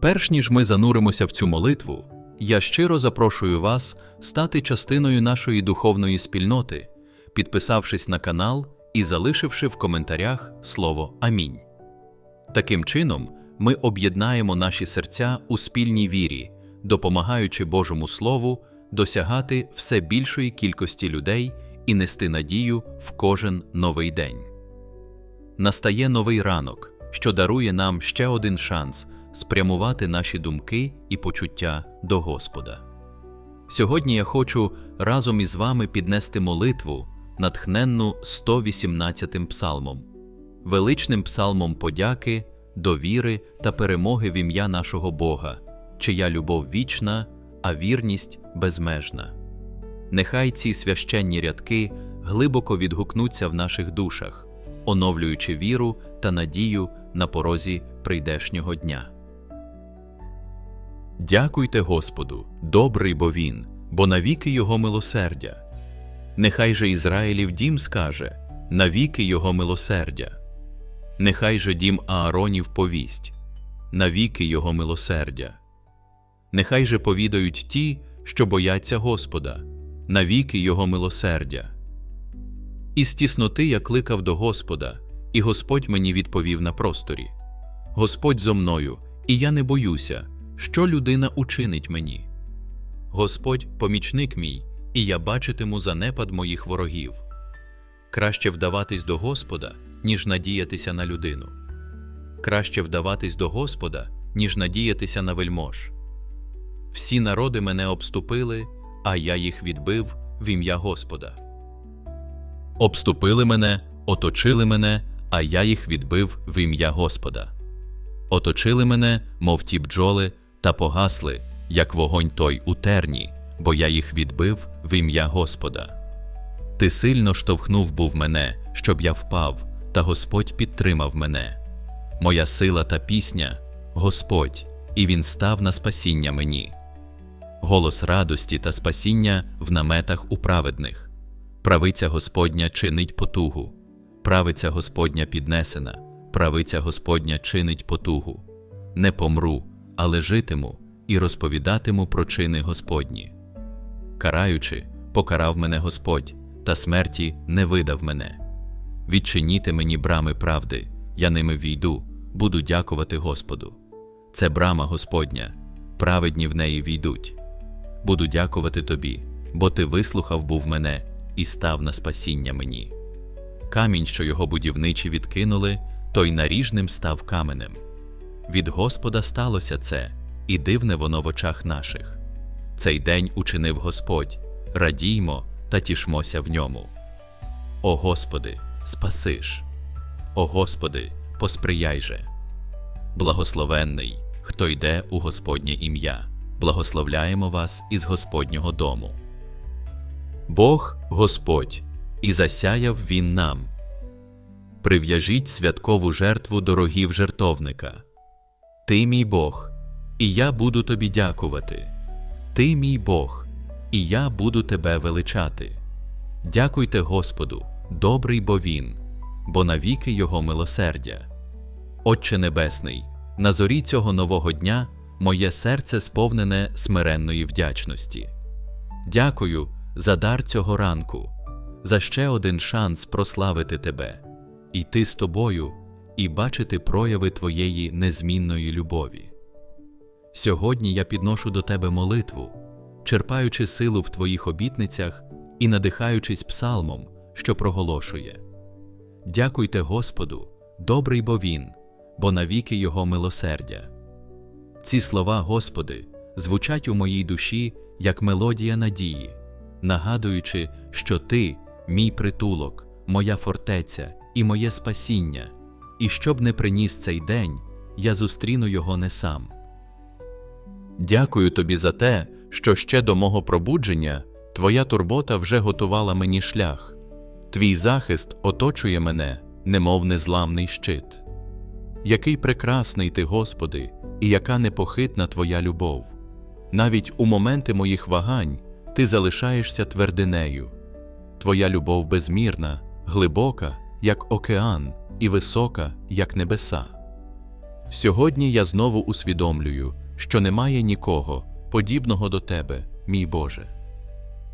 Перш ніж ми зануримося в цю молитву, я щиро запрошую вас стати частиною нашої духовної спільноти, підписавшись на канал і залишивши в коментарях слово Амінь. Таким чином, ми об'єднаємо наші серця у спільній вірі, допомагаючи Божому Слову досягати все більшої кількості людей і нести надію в кожен новий день. Настає новий ранок, що дарує нам ще один шанс спрямувати наші думки і почуття до Господа. Сьогодні я хочу разом із вами піднести молитву, натхненну 118-м псалмом, величним псалмом подяки, довіри та перемоги в ім'я нашого Бога, чия любов вічна, а вірність безмежна. Нехай ці священні рядки глибоко відгукнуться в наших душах, оновлюючи віру та надію на порозі прийдешнього дня. Дякуйте Господу, добрий бо Він, бо навіки Його милосердя. Нехай же Ізраїлів дім скаже навіки Його милосердя. Нехай же дім Ааронів повість навіки Його милосердя. Нехай же повідають ті, що бояться Господа, навіки Його милосердя. Із тісноти я кликав до Господа, і Господь мені відповів на просторі: Господь зо мною, і я не боюся, що людина учинить мені. Господь помічник мій, і я бачитиму занепад моїх ворогів. Краще вдаватись до Господа, ніж надіятися на людину. Краще вдаватись до Господа, ніж надіятися на вельмож. Всі народи мене обступили, а я їх відбив в ім'я Господа. Обступили мене, оточили мене, а я їх відбив в ім'я Господа. Оточили мене, мов ті бджоли, та погасли, як вогонь той у терні, бо я їх відбив в ім'я Господа. Ти сильно штовхнув був мене, щоб я впав, та Господь підтримав мене. Моя сила та пісня Господь, і Він став на спасіння мені. Голос радості та спасіння в наметах у праведних. Правиця Господня чинить потугу, правиця Господня піднесена, правиця Господня чинить потугу. Не помру, але житиму і розповідатиму про чини Господні. Караючи, покарав мене Господь, та смерті не видав мене. Відчиніте мені брами правди, я ними війду, буду дякувати Господу. Це брама Господня, праведні в неї війдуть. Буду дякувати тобі, бо ти вислухав був мене і став на спасіння мені. Камінь, що його будівничі відкинули, той наріжним став каменем. Від Господа сталося це, і дивне воно в очах наших. Цей день учинив Господь, радіймо та тішмося в ньому. О Господи, спасиш! О Господи, посприяй же! Благословенний, хто йде у Господнє ім'я, благословляємо вас із Господнього дому. Бог Господь, і засяяв Він нам. Прив'яжіть святкову жертву дорогів жертовника. Ти мій Бог, і я буду тобі дякувати. Ти мій Бог, і я буду тебе величати. Дякуйте Господу, добрий бо Він, бо навіки Його милосердя. Отче Небесний, на зорі цього нового дня моє серце сповнене смиренної вдячності. Дякую за дар цього ранку, за ще один шанс прославити Тебе, йти з тобою і бачити прояви Твоєї незмінної любові. Сьогодні я підношу до Тебе молитву, черпаючи силу в Твоїх обітницях і надихаючись псалмом, що проголошує: Дякуйте Господу, добрий бо Він, бо навіки Його милосердя. Ці слова, Господи, звучать у моїй душі як мелодія надії, нагадуючи, що Ти, мій притулок, моя фортеця і моє спасіння, і щоб не приніс цей день, я зустріну його не сам. Дякую тобі за те, що ще до мого пробудження твоя турбота вже готувала мені шлях, твій захист оточує мене, немов незламний щит. Який прекрасний ти, Господи, і яка непохитна Твоя любов. Навіть у моменти моїх вагань ти залишаєшся твердинею. Твоя любов безмірна, глибока, як океан, і висока, як небеса. Сьогодні я знову усвідомлюю, що немає нікого, подібного до Тебе, мій Боже.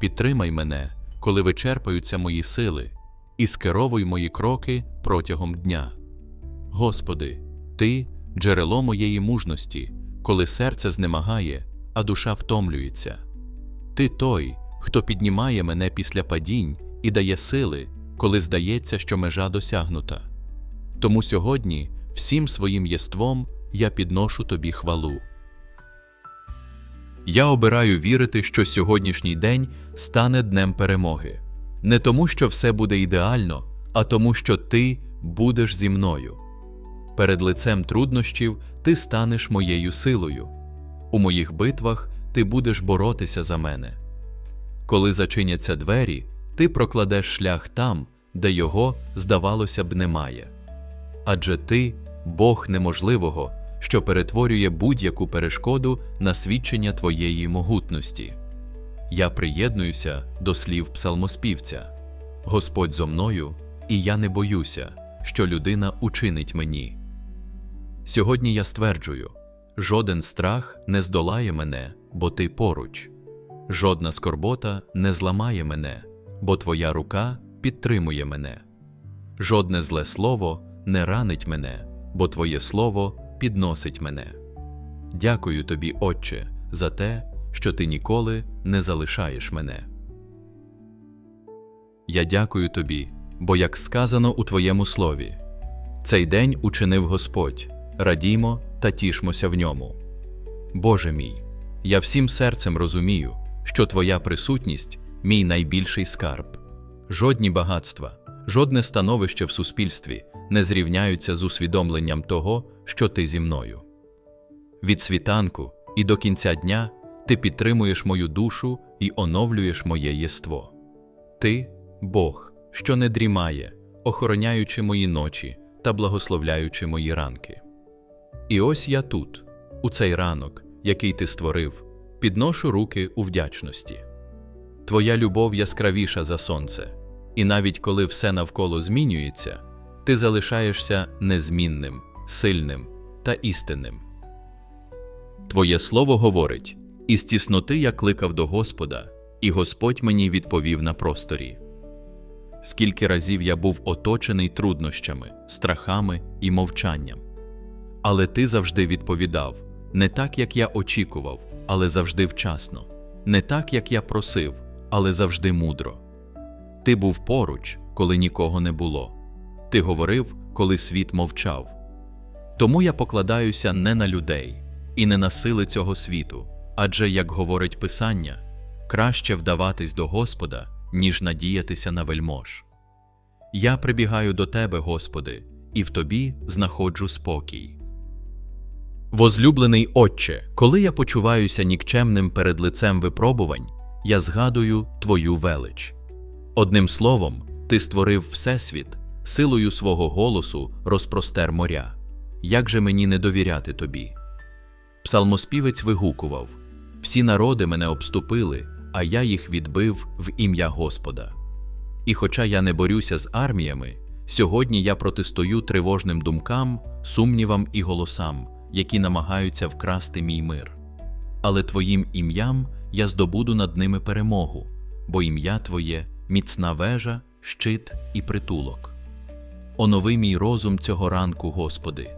Підтримай мене, коли вичерпаються мої сили, і скеровуй мої кроки протягом дня. Господи, Ти джерело моєї мужності, коли серце знемагає, а душа втомлюється. Ти той, хто піднімає мене після падінь і дає сили, коли здається, що межа досягнута. Тому сьогодні всім своїм єством я підношу тобі хвалу. Я обираю вірити, що сьогоднішній день стане днем перемоги. Не тому, що все буде ідеально, а тому, що ти будеш зі мною. Перед лицем труднощів ти станеш моєю силою. У моїх битвах ти будеш боротися за мене. Коли зачиняться двері, ти прокладеш шлях там, де його, здавалося б, немає. Адже ти Бог неможливого, що перетворює будь-яку перешкоду на свідчення твоєї могутності. Я приєднуюся до слів псалмоспівця Господь зо мною, і я не боюся, що людина учинить мені. Сьогодні я стверджую жоден страх не здолає мене, бо ти поруч, жодна скорбота не зламає мене, бо твоя рука підтримує мене, жодне зле слово не ранить мене, бо Твоє Слово підносить мене. Дякую тобі, Отче, за те, що ти ніколи не залишаєш мене. Я дякую тобі, бо, як сказано у Твоєму слові, цей день учинив Господь, радімо та тішмося в ньому. Боже мій, я всім серцем розумію, що Твоя присутність мій найбільший скарб. Жодні багатства, жодне становище в суспільстві не зрівняються з усвідомленням того, що ти зі мною. Від світанку і до кінця дня ти підтримуєш мою душу і оновлюєш моє єство. Ти Бог, що не дрімає, охороняючи мої ночі та благословляючи мої ранки. І ось я тут, у цей ранок, який ти створив, підношу руки у вдячності. Твоя любов яскравіша за сонце, і навіть коли все навколо змінюється, ти залишаєшся незмінним, сильним та істинним. Твоє слово говорить із тісноти я кликав до Господа, і Господь мені відповів на просторі. Скільки разів я був оточений труднощами, страхами і мовчанням. Але ти завжди відповідав не так, як я очікував, але завжди вчасно, не так, як я просив, але завжди мудро. Ти був поруч, коли нікого не було. Ти говорив, коли світ мовчав. Тому я покладаюся не на людей і не на сили цього світу, адже, як говорить Писання, краще вдаватись до Господа, ніж надіятися на вельмож. Я прибігаю до Тебе, Господи, і в Тобі знаходжу спокій. Возлюблений Отче, коли я почуваюся нікчемним перед лицем випробувань, я згадую Твою велич. Одним словом, Ти створив Всесвіт, силою свого голосу розпростер моря. Як же мені не довіряти тобі? Псалмоспівець вигукував Всі народи мене обступили, а я їх відбив в ім'я Господа. І хоча я не борюся з арміями, сьогодні я протистою тривожним думкам, сумнівам і голосам, які намагаються вкрасти мій мир. Але Твоїм ім'ям я здобуду над ними перемогу, бо ім'я Твоє міцна вежа, щит і притулок. Онови мій розум цього ранку, Господи,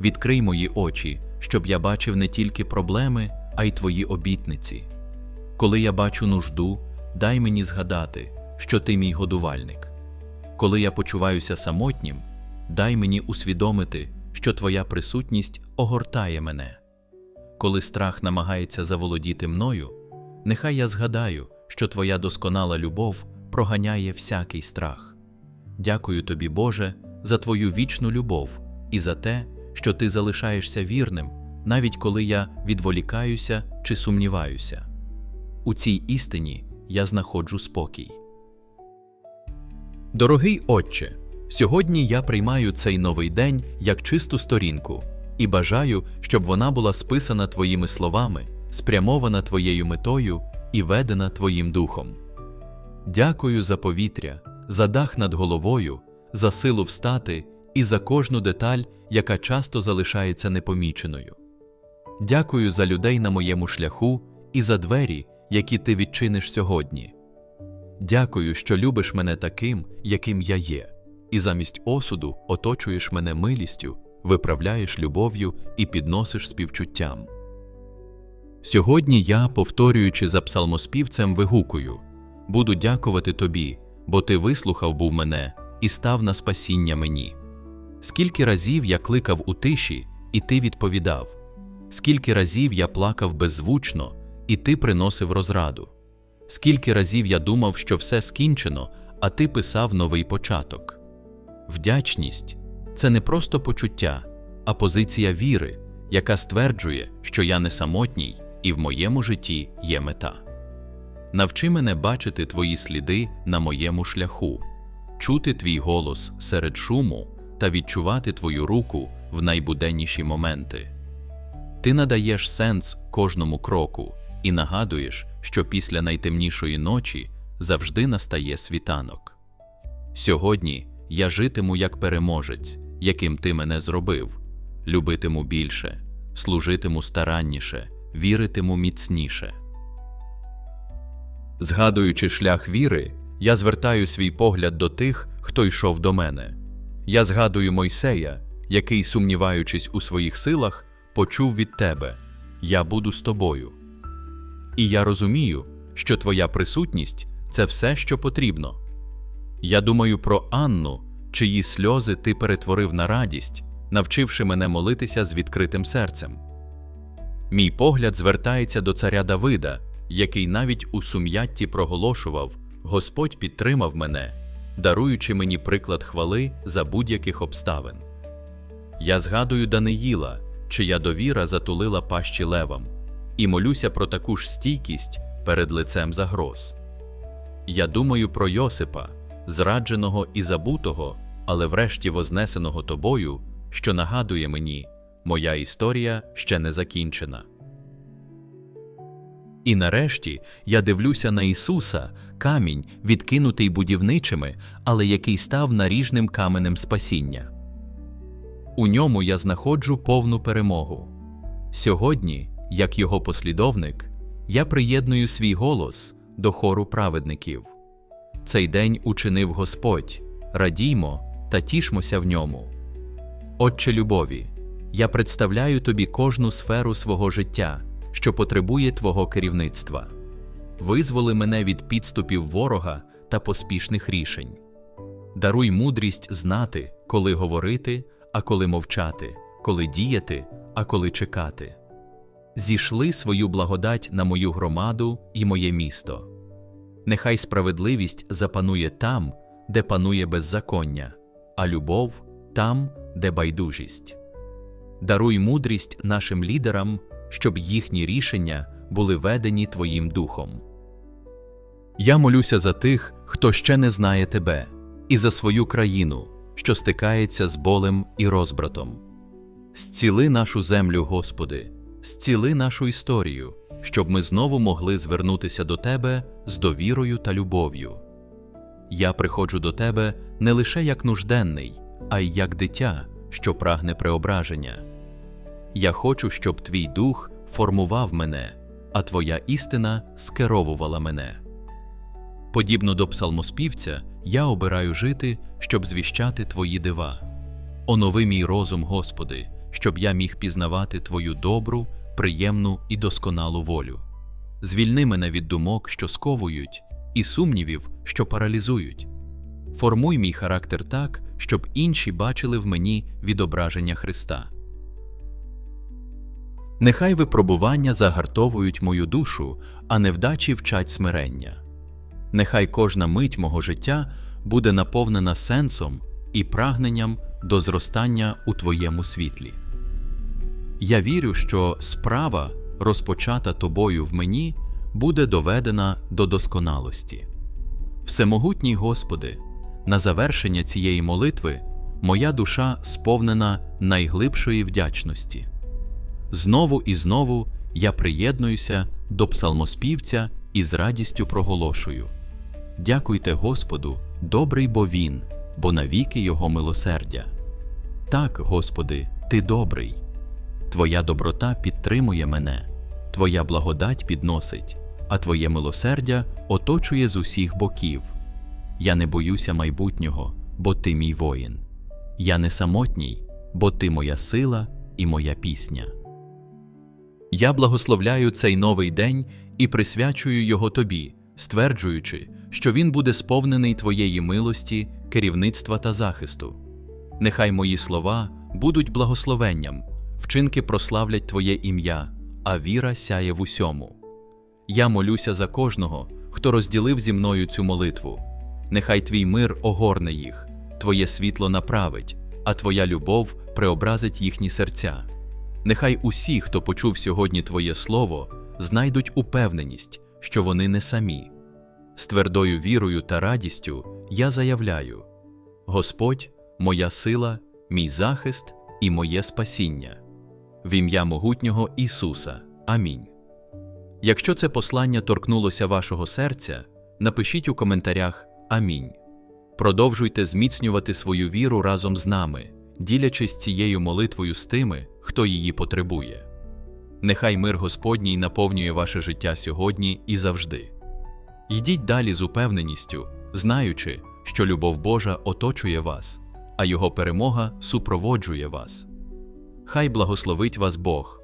відкрий мої очі, щоб я бачив не тільки проблеми, а й Твої обітниці. Коли я бачу нужду, дай мені згадати, що Ти мій годувальник. Коли я почуваюся самотнім, дай мені усвідомити, що Твоя присутність огортає мене. Коли страх намагається заволодіти мною, нехай я згадаю, що Твоя досконала любов проганяє всякий страх. Дякую тобі, Боже, за Твою вічну любов і за те, що Ти залишаєшся вірним, навіть коли я відволікаюся чи сумніваюся. У цій істині я знаходжу спокій. Дорогий Отче, сьогодні я приймаю цей новий день як чисту сторінку і бажаю, щоб вона була списана Твоїми словами, спрямована Твоєю метою і ведена Твоїм духом. Дякую за повітря, за дах над головою, за силу встати і за кожну деталь, яка часто залишається непоміченою. Дякую за людей на моєму шляху і за двері, які ти відчиниш сьогодні. Дякую, що любиш мене таким, яким я є, і замість осуду оточуєш мене милістю, виправляєш любов'ю і підносиш співчуттям. Сьогодні я, повторюючи за псалмоспівцем, вигукую буду дякувати тобі, бо ти вислухав був мене і став на спасіння мені. Скільки разів я кликав у тиші, і ти відповідав, скільки разів я плакав беззвучно, і ти приносив розраду. Скільки разів я думав, що все скінчено, а ти писав новий початок. Вдячність це не просто почуття, а позиція віри, яка стверджує, що я не самотній і в моєму житті є мета. Навчи мене бачити твої сліди на моєму шляху, чути твій голос серед шуму та відчувати твою руку в найбуденніші моменти. Ти надаєш сенс кожному кроку і нагадуєш, що після найтемнішої ночі завжди настає світанок. Сьогодні я житиму як переможець, яким ти мене зробив, любитиму більше, служитиму старанніше, віритиму міцніше. Згадуючи шлях віри, я звертаю свій погляд до тих, хто йшов до мене. Я згадую Мойсея, який, сумніваючись у своїх силах, почув від тебе Я буду з тобою. І я розумію, що твоя присутність це все, що потрібно. Я думаю про Анну, чиї сльози ти перетворив на радість, навчивши мене молитися з відкритим серцем. Мій погляд звертається до царя Давида, який навіть у сум'ятті проголошував Господь підтримав мене, даруючи мені приклад хвали за будь-яких обставин. Я згадую Даниїла, чия довіра затулила пащі левам, і молюся про таку ж стійкість перед лицем загроз. Я думаю про Йосипа, зрадженого і забутого, але врешті вознесеного тобою, що нагадує мені, моя історія ще не закінчена. І нарешті я дивлюся на Ісуса, камінь, відкинутий будівничими, але який став наріжним каменем спасіння. У ньому я знаходжу повну перемогу. Сьогодні, як його послідовник, я приєдную свій голос до хору праведників. Цей день учинив Господь, радіймо та тішмося в ньому. Отче любові, я представляю тобі кожну сферу свого життя, що потребує Твого керівництва. Визволи мене від підступів ворога та поспішних рішень. Даруй мудрість знати, коли говорити, а коли мовчати, коли діяти, а коли чекати. Зійшли свою благодать на мою громаду і моє місто. Нехай справедливість запанує там, де панує беззаконня, а любов там, де байдужість. Даруй мудрість нашим лідерам, щоб їхні рішення були ведені Твоїм духом. Я молюся за тих, хто ще не знає Тебе, і за свою країну, що стикається з болем і розбратом. Зціли нашу землю, Господи, зціли нашу історію, щоб ми знову могли звернутися до Тебе з довірою та любов'ю. Я приходжу до Тебе не лише як нужденний, а й як дитя, що прагне преображення. Я хочу, щоб Твій дух формував мене, а Твоя істина скеровувала мене. Подібно до псалмоспівця, я обираю жити, щоб звіщати Твої дива. Онови мій розум, Господи, щоб я міг пізнавати Твою добру, приємну і досконалу волю. Звільни мене від думок, що сковують, і сумнівів, що паралізують. Формуй мій характер так, щоб інші бачили в мені відображення Христа. Нехай випробування загартовують мою душу, а невдачі вчать смирення. Нехай кожна мить мого життя буде наповнена сенсом і прагненням до зростання у Твоєму світлі. Я вірю, що справа, розпочата тобою в мені, буде доведена до досконалості. Всемогутній Господи, на завершення цієї молитви моя душа сповнена найглибшої вдячності. Знову і знову я приєднуюся до псалмоспівця і з радістю проголошую: Дякуйте Господу, добрий бо Він, бо навіки Його милосердя. Так, Господи, Ти добрий. Твоя доброта підтримує мене, Твоя благодать підносить, а Твоє милосердя оточує з усіх боків. Я не боюся майбутнього, бо Ти мій воїн. Я не самотній, бо Ти моя сила і моя пісня. Я благословляю цей новий день і присвячую його тобі, стверджуючи, що він буде сповнений твоєї милості, керівництва та захисту. Нехай мої слова будуть благословенням, вчинки прославлять Твоє ім'я, а віра сяє в усьому. Я молюся за кожного, хто розділив зі мною цю молитву. Нехай твій мир огорне їх, Твоє світло направить, а Твоя любов преобразить їхні серця. Нехай усі, хто почув сьогодні Твоє Слово, знайдуть упевненість, що вони не самі. З твердою вірою та радістю я заявляю: Господь, моя сила, мій захист і моє спасіння. В ім'я могутнього Ісуса. Амінь. Якщо це послання торкнулося вашого серця, напишіть у коментарях Амінь. Продовжуйте зміцнювати свою віру разом з нами, ділячись цією молитвою з тими, хто її потребує. Нехай мир Господній наповнює ваше життя сьогодні і завжди. Йдіть далі з упевненістю, знаючи, що любов Божа оточує вас, а Його перемога супроводжує вас. Хай благословить вас Бог,